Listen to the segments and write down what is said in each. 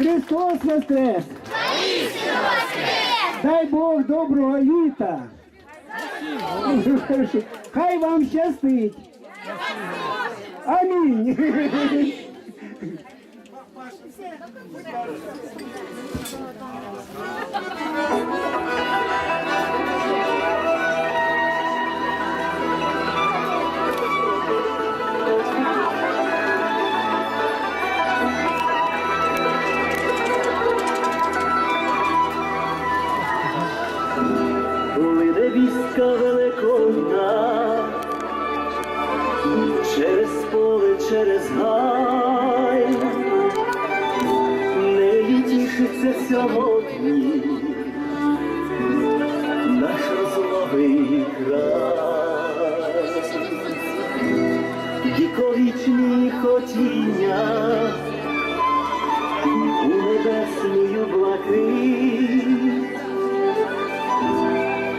Христос Воскрес! Дай Бог доброго літа! Хай вам щастить! Амінь! Коли через поле, через гай, не тішиться сьогодні наш розлогий край, віковічні хотіння у небесную блакить.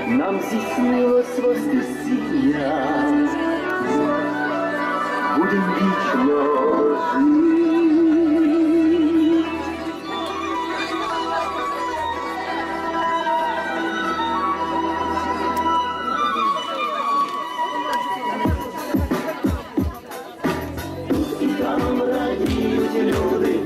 Нам здійснилось воскресіння, будем вічно жити. І там радіють люди,